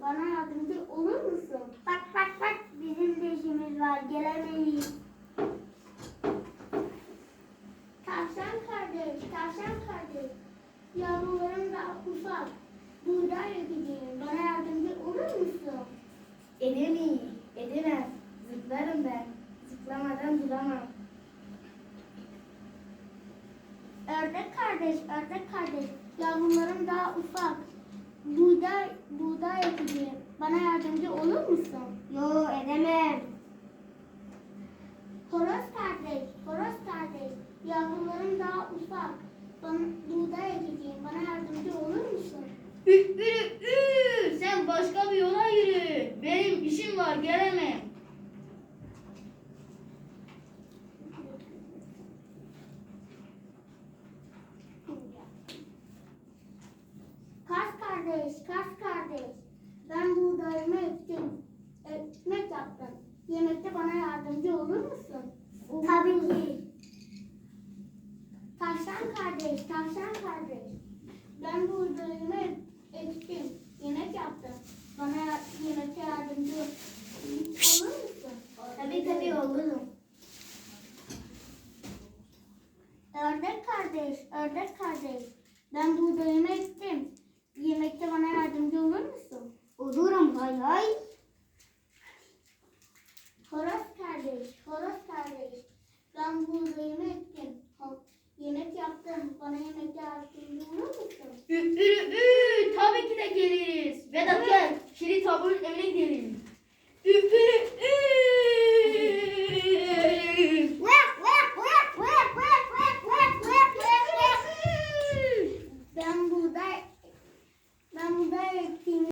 Bana yardımcı olur musun? Bak bak bak bizim de işimiz var gelemeyiz. Tavşan kardeş, tavşan kardeş. Yavrularım daha ufak. Buğday ekeceğim. Bana yardımcı olur musun? Edemeyiz. Edemez. Zıplarım ben. Zıplamadan duramam. Ördek kardeş, ördek kardeş. Yavrularım daha ufak. Buğday, buğday ekeceğim. Bana yardımcı olur musun? Yo edemem. Horoz kardeş, horoz kardeş. Yavrularım daha ufak. Bana buğday ekeceğim. Bana yardımcı olur musun? Kardeş, kas kardeş. Ben buğdayımı ektim. Ekmek yaptım. Yemekte bana yardımcı olur musun? Tabii ki. Tavşan kardeş, tavşan kardeş. Ben buğdayımı ektim. Yemek yaptım. Bana yemekte yardımcı olur musun? Tabii tabii olurum. Ördek kardeş, ördek kardeş. Ben buğdayımı ektim. Yemekte bana yardımcı olur musun? Hay hay. Horoz kardeş, horoz kardeş. Ben buğdayımı ektim. Ha- Yemek yaptım. Bana yemekte yardımcı olur musun? Ü, ü, ü, tabii ki de geliriz. Vedat gel. Şirin taburun evine gidelim.